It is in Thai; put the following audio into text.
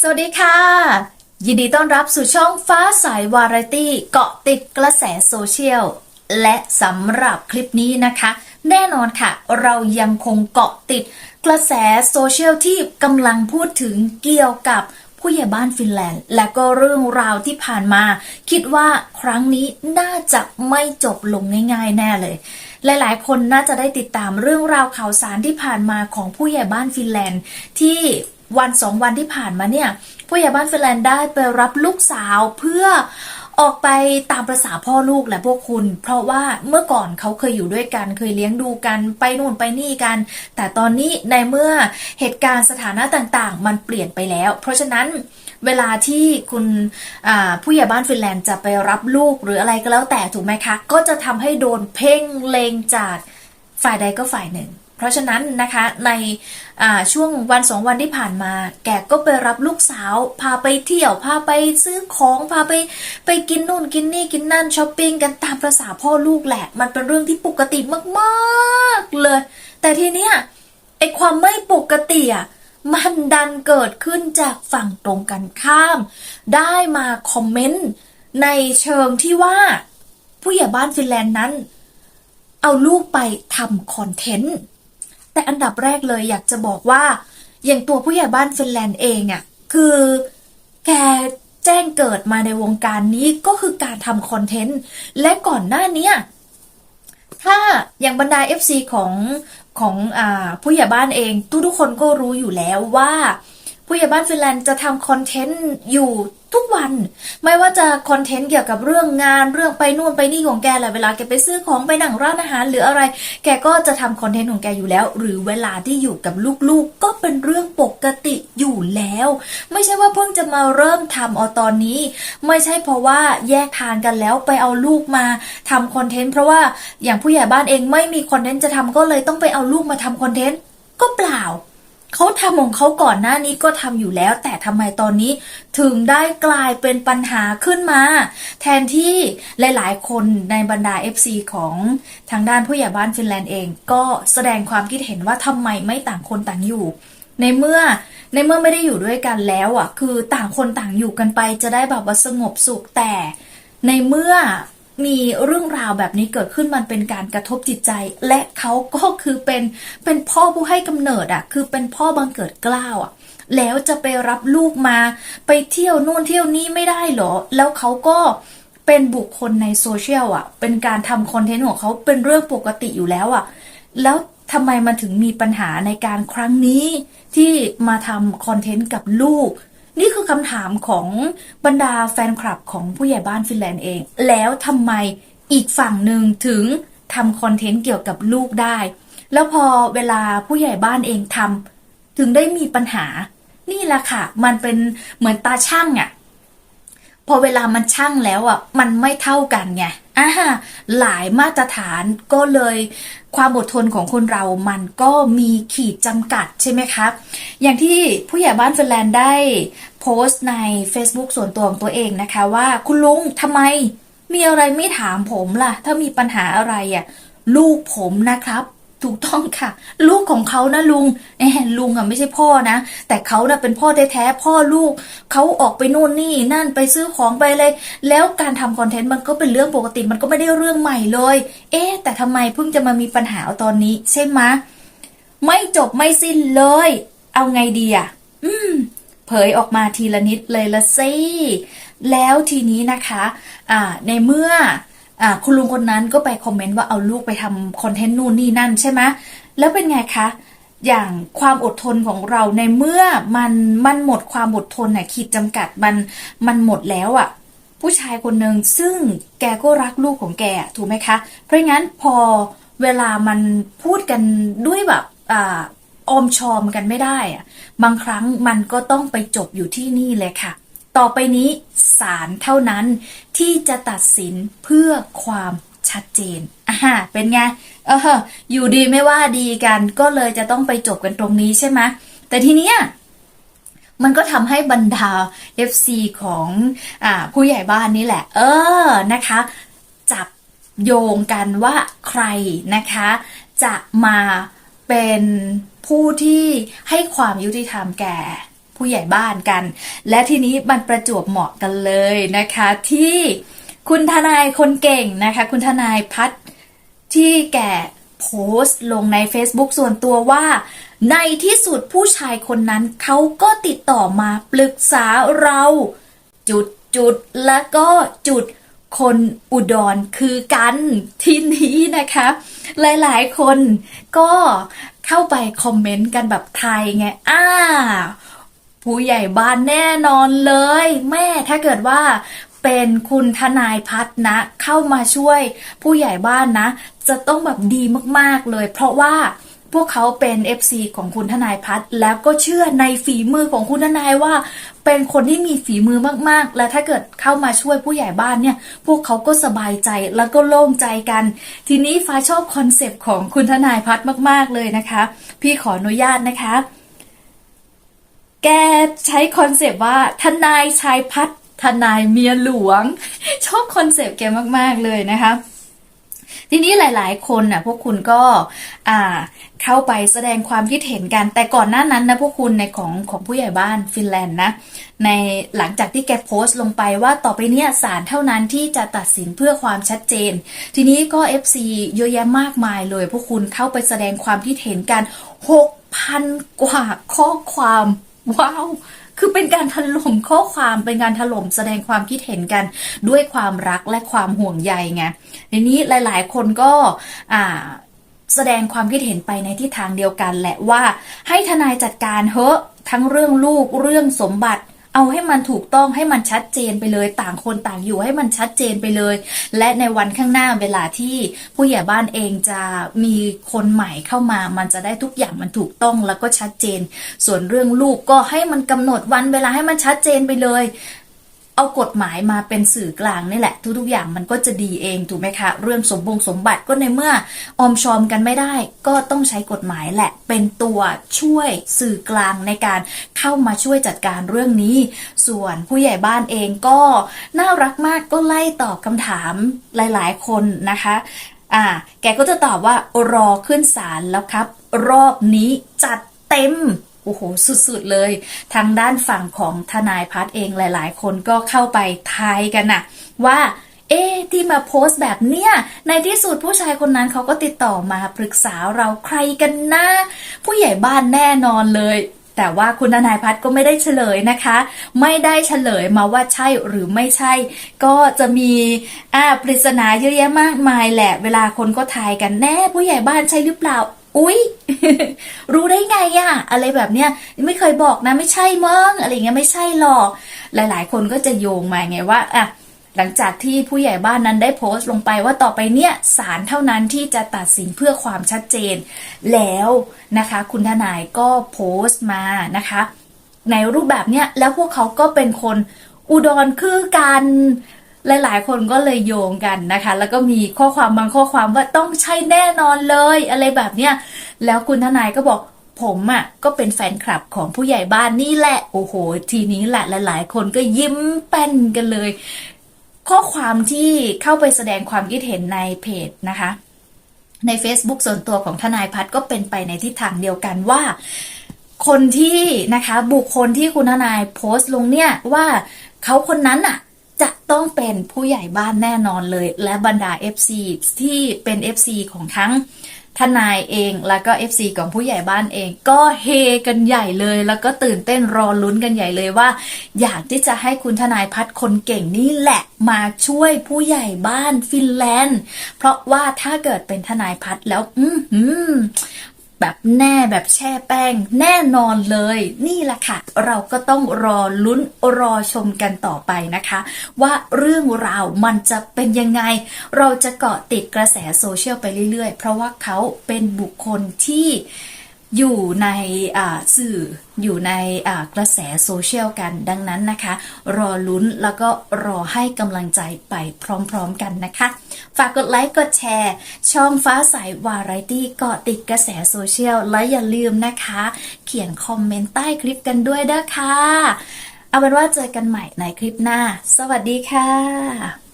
สวัสดีค่ะ ยินดีต้อนรับสู่ช่องฟ้าสายวาไรตี้เกาะติดกระแสโซเชียล และสำหรับคลิปนี้นะคะ แน่นอนค่ะ เรายังคงเกาะติดกระแสโซเชียลที่กำลังพูดถึงเกี่ยวกับผู้ใหญ่บ้านฟินแลนด์ และก็เรื่องราวที่ผ่านมา คิดว่าครั้งนี้น่าจะไม่จบลงง่ายๆ แน่เลย หลายๆ คนน่าจะได้ติดตามเรื่องราวข่าวสารที่ผ่านมาของผู้ใหญ่บ้านฟินแลนด์ ที่ วันสองวันที่ผ่านมาเนี่ยผู้ใหญ่บ้านฟินแลนด์ได้ไปรับลูกสาวเพื่อออกไปตามประษาพ่อลูกและพวกคุณ เพราะว่าเมื่อก่อนเขาเคยอยู่ด้วยกัน เคยเลี้ยงดูกันไปนู่นไปนี่กัน แต่ตอนนี้ในเมื่อเหตุการณ์สถานะต่างๆ มันเปลี่ยนไปแล้ว เพราะฉะนั้นเวลาที่คุณผู้ใหญ่บ้านฟินแลนด์จะไปรับลูกหรืออะไรก็แล้วแต่ถูกไหมคะ ก็จะทำให้โดนเพ่งเลงจากฝ่ายใดก็ฝ่ายหนึ่ง เพราะฉะนั้นนะคะในช่วงวันสองวันที่ผ่านมา แกก็ไปรับลูกสาว พาไปเที่ยว พาไปซื้อของพาไปไปกินนู่นกินนี่กินนั่นช้อปปิ้งกันตามประษาพ่อลูกแหละ มันเป็นเรื่องที่ปกติมากๆเลย แต่ทีเนี้ยไอความไม่ปกติอะมันดันเกิดขึ้นจากฝั่งตรงกันข้าม ได้มาคอมเมนต์ในเชิงที่ว่า ผู้ใหญ่บ้านฟินแลนด์นั้น เอาลูกไปทำคอนเทนต์ แต่อันดับแรกเลยอยากจะบอกว่า อย่างตัวผู้ใหญ่บ้านฟินแลนด์เองอะ่ะคือแกแจ้งเกิดมาในวงการนี้ก็คือการทำคอนเทนต์ และก่อนหน้านี้ถ้าอย่างบรรดา FC ของของอผู้ใหญ่บ้านเอง ทุกทุกคนก็รู้อยู่แล้วว่า ผู้ใหญ่บ้านฟินแลนด์จะทำคอนเทนต์อยู่ทุกวัน ไม่ว่าจะคอนเทนต์เกี่ยวกับเรื่องงานเรื่องไปนู่นไปนี่ของแกแหละเวลาแกไปซื้อของไปหนังร้านอาหารหรืออะไร แกก็จะทำคอนเทนต์ของแกอยู่แล้ว หรือเวลาที่อยู่กับลูกๆ ก็เป็นเรื่องปกติอยู่แล้ว ไม่ใช่ว่าเพิ่งจะมาเริ่มทำเอาตอนนี้ ไม่ใช่เพราะว่าแยกทานกันแล้วไปเอาลูกมาทำคอนเทนต์เพราะว่าอย่างผู้ใหญ่บ้านเองไม่มีคอนเทนต์จะทำก็เลยต้องไปเอาลูกมาทำคอนเทนต์ก็เปล่า เขาทำของเขาก่อนหน้านี้ก็ทำอยู่แล้ว แต่ทำไมตอนนี้ถึงได้กลายเป็นปัญหาขึ้นมา แทนที่หลาย ๆ คนในบรรดา FC ของทางด้านผู้ใหญ่บ้านฟินแลนด์เอง ก็แสดงความคิดเห็นว่าทำไมไม่ต่างคนต่างอยู่ ในเมื่อในเมื่อไม่ได้อยู่ด้วยกันแล้วอะ คือต่างคนต่างอยู่กันไปจะได้แบบว่าสงบสุขแต่ในเมื่อ มีเรื่องราวแบบนี้เกิดขึ้นมันเป็นการกระทบจิตใจ และเขาก็คือเป็นเป็นพ่อผู้ให้กำเนิดอะ คือเป็นพ่อบังเกิดกล้าวอะ แล้วจะไปรับลูกมา ไปเที่ยวนู่นเที่ยวนี้ไม่ได้หรอ แล้วเขาก็เป็นบุคคลในโซเชียลอะ เป็นการทำคอนเทนต์ของเขาเป็นเรื่องปกติอยู่แล้วอะ แล้วทำไมมันถึงมีปัญหาในการครั้งนี้ที่มาทำคอนเทนต์กับลูก นี่คือคำถามของบรรดาแฟนคลับของผู้ใหญ่บ้านฟินแลนด์เอง แล้วทำไมอีกฝั่งหนึ่งถึงทำคอนเทนต์เกี่ยวกับลูกได้ แล้วพอเวลาผู้ใหญ่บ้านเองทำถึงได้มีปัญหา นี่แหละค่ะ มันเป็นเหมือนตาช่างอะ่ะ พอเวลามันช่างแล้วอะมันไม่เท่ากันไงอ่าหลายมาตรฐานก็เลยความอดทนของคนเรามันก็มีขีดจำกัดใช่ไหมครับอย่างที่ผู้ใหญ่บ้านฟินแลนด์ได้โพสต์ใน Facebook ส่วนตัวของตัวเองนะคะว่าคุณลุงทำไมมีอะไรไม่ถามผมล่ะ ถ้ามีปัญหาอะไรอะลูกผมนะครับ ถูกต้องค่ะ ลูกของเขานะลุงแอบลุงอะไม่ใช่พ่อนะ แต่เขานะ่ะเป็นพ่อแท้ๆพ่อลูกเขาออกไปนู่นนี่นั่นไปซื้อของไปเลย แล้วการทำคอนเทนต์มันก็เป็นเรื่องปกติมันก็ไม่ได้เรื่องใหม่เลย เอ๊แต่ทำไมเพิ่งจะมามีปัญหาตอนนี้ ใช่ไหมไม่จบไม่สิ้นเลย เอาไงดีอะอืม เผยออกมาทีละนิดเลยละสิแล้วทีนี้นะคะ อ่า ในเมื่อ คุณลุงคนนั้นก็ไปคอมเมนต์ว่าเอาลูกไปทำคอนเทนต์นู่นนี่นั่นใช่ไหมแล้วเป็นไงคะ อย่างความอดทนของเราในเมื่อมันมันหมดความอดทนน่ะขีดจำกัดมันมันหมดแล้วอะ่ะผู้ชายคนหนึ่งซึ่งแกก็รักลูกของแกถูกไหมคะ เพราะงั้นพอเวลามันพูดกันด้วยแบบอ่าออมชอมกันไม่ได้อะบางครั้งมันก็ต้องไปจบอยู่ที่นี่เลยค่ะ ต่อไปนี้ศาลเท่านั้นที่จะตัดสินเพื่อความชัดเจนอ่าเป็นไง เออ อยู่ดีไม่ว่าดีกันก็เลยจะต้องไปจบกันตรงนี้ใช่ไหมแต่ทีเนี้ยมันก็ทำให้บรรดา FC ของอผู้ใหญ่บ้านนี่แหละ เออนะคะ จับโยงกันว่าใครนะคะ จะมาเป็นผู้ที่ให้ความยุติธรรมแก่ ผู้ใหญ่บ้านกัน และทีนี้มันประจวบเหมาะกันเลยนะคะที่คุณทนายคนเก่งนะคะ คุณทนายพัฒน์ที่แกโพสต์ลงใน Facebook ส่วนตัวว่า ในที่สุดผู้ชายคนนั้นเขาก็ติดต่อมาปรึกษาเรา จุดจุดแล้วก็จุดคนอุดรคือกันที่นี้นะคะ หลายๆ คนก็เข้าไปคอมเมนต์กันแบบไทยไง อ้า ผู้ใหญ่บ้านแน่นอนเลย แม่ถ้าเกิดว่าเป็นคุณทนายพัฒนะ เข้ามาช่วยผู้ใหญ่บ้านนะ จะต้องแบบดีมากๆเลย เพราะว่าพวกเขาเป็น FC ของคุณทนายพัฒแล้วก็เชื่อในฝีมือของคุณทนายว่า เป็นคนที่มีฝีมือมากๆ และถ้าเกิดเข้ามาช่วยผู้ใหญ่บ้านเนี่ย พวกเขาก็สบายใจแล้วก็โล่งใจกัน ทีนี้ฟ้าชอบคอนเซปต์ของคุณทนายพัฒมาก ๆเลยนะคะ พี่ขออนุญาตนะคะ แกใช้คอนเซปต์ว่าทนายชายพัฒน์ทนายเมียหลวง ชอบคอนเซปต์แกมาก ๆ เลยนะคะทีนี้หลาย ๆ คนน่ะพวกคุณก็อ่าเข้าไปแสดงความคิดเห็นกัน แต่ก่อนหน้านั้นนะพวกคุณในของของผู้ใหญ่บ้านฟินแลนด์นะในหลังจากที่แกโพสต์ลงไปว่าต่อไปเนี้ยศาลเท่านั้นที่จะตัดสินเพื่อความชัดเจน ทีนี้ก็ FC เยอะแยะมากมายเลย พวกคุณเข้าไปแสดงความคิดเห็นกัน 6,000 กว่าข้อความ ว้าว คือเป็นการถล่มข้อความเป็นการถล่มแสดงความคิดเห็นกันด้วยความรักและความห่วงใยไงในนี้หลาย ๆ คนก็อ่าแสดงความคิดเห็นไปในทิศทางเดียวกันแหละว่า ให้ทนายจัดการเฮอะทั้งเรื่องลูกเรื่องสมบัติ เอาให้มันถูกต้องให้มันชัดเจนไปเลย ต่างคนต่างอยู่ให้มันชัดเจนไปเลย และในวันข้างหน้าเวลาที่ผู้ใหญ่บ้านเองจะมีคนใหม่เข้ามา มันจะได้ทุกอย่างมันถูกต้องแล้วก็ชัดเจน ส่วนเรื่องลูกก็ให้มันกำหนดวันเวลาให้มันชัดเจนไปเลย เอากฎหมายมาเป็นสื่อกลางนี่แหละ ทุกๆอย่างมันก็จะดีเองถูกไหมคะ เรื่องสมบงสมบัติก็ในเมื่อออมชอมกันไม่ได้ ก็ต้องใช้กฎหมายแหละ เป็นตัวช่วยสื่อกลางในการเข้ามาช่วยจัดการเรื่องนี้ ส่วนผู้ใหญ่บ้านเองก็น่ารักมากก็ไล่ตอบคำถามหลายๆ คนนะคะอ่าแกก็จะตอบว่ารอขึ้นศาลแล้วครับ รอบนี้จัดเต็ม โอ้โห สุดๆเลย ทางด้านฝั่งของทนายพัฒเองหลาย ๆ คนก็เข้าไปทายกันนะว่าเอ๊ะที่มาโพสต์แบบเนี้ยในที่สุดผู้ชายคนนั้นเขาก็ติดต่อมาปรึกษาเราใครกันนะ ผู้ใหญ่บ้านแน่นอนเลย แต่ว่าคุณทนายพัฒก็ไม่ได้เฉลยนะคะ ไม่ได้เฉลยมาว่าใช่หรือไม่ใช่ ก็จะมีอ่าปริศนาเยอะแยะมากมายแหละ เวลาคนก็ทายกันแน่ ผู้ใหญ่บ้านใช่หรือเปล่า อุ๊ย รู้ได้ไงอะอะไรแบบเนี้ยไม่เคยบอกนะ ไม่ใช่มั้งอะไรเงี้ยไม่ใช่หรอก หลาย ๆ คนก็จะโยงมาไงว่าอะหลังจากที่ผู้ใหญ่บ้านนั้นได้โพสต์ลงไปว่าต่อไปเนี่ยศาลเท่านั้นที่จะตัดสินเพื่อความชัดเจน แล้วนะคะ คุณทนายก็โพสต์มานะคะ ในรูปแบบเนี้ยแล้วพวกเขาก็เป็นคนอุดรคือกัน หลายๆ คนก็เลยโยงกันนะคะ แล้วก็มีข้อความบางข้อความว่าต้องใช่แน่นอนเลย อะไรแบบเนี้ยแล้วคุณทนายก็บอกผมอะ่ะก็เป็นแฟนคลับของผู้ใหญ่บ้านนี่แหละ โอ้โห ทีนี้แหละหลาย ๆ คนก็ยิ้มแป้นกันเลย ข้อความที่เข้าไปแสดงความคิดเห็นในเพจนะคะ ใน Facebook ส่วนตัวของทนายพัฒน์ก็เป็นไปในทิศทางเดียวกันว่า คนที่นะคะบุคคลที่คุณทนายโพสต์ลงเนี่ยว่าเขาคนนั้นอะ จะต้องเป็นผู้ใหญ่บ้านแน่นอนเลย และบรรดา FC ที่เป็น FC ของทั้งทนายเองแล้วก็ FC ของผู้ใหญ่บ้านเอง ก็เฮกันใหญ่เลย แล้วก็ตื่นเต้นรอลุ้นกันใหญ่เลยว่า อยากที่จะให้คุณทนายพัฒคนเก่งนี่แหละมาช่วยผู้ใหญ่บ้านฟินแลนด์ เพราะว่าถ้าเกิดเป็นทนายพัฒแล้ว อือหือ แบบแน่แบบแช่แป้ง แน่นอนเลย นี่แหละค่ะ เราก็ต้องรอลุ้นรอชมกันต่อไปนะคะ ว่าเรื่องราวมันจะเป็นยังไง เราจะเกาะติดกระแสโซเชียลไปเรื่อยๆ เพราะว่าเขาเป็นบุคคลที่ อยู่ในสื่ออยู่ในกระแสโซเชียลกันดังนั้นนะคะ รอลุ้นแล้วก็รอให้กำลังใจไปพร้อมๆกันนะคะ ฝากกดไลค์กดแชร์ ช่องฟ้าใสวาไรตี้เกาะติดกระแสโซเชียล และอย่าลืมนะคะ เขียนคอมเมนต์ใต้คลิปกันด้วยเด้อค่ะ เอาเป็นว่าเจอกันใหม่ในคลิปหน้า สวัสดีค่ะ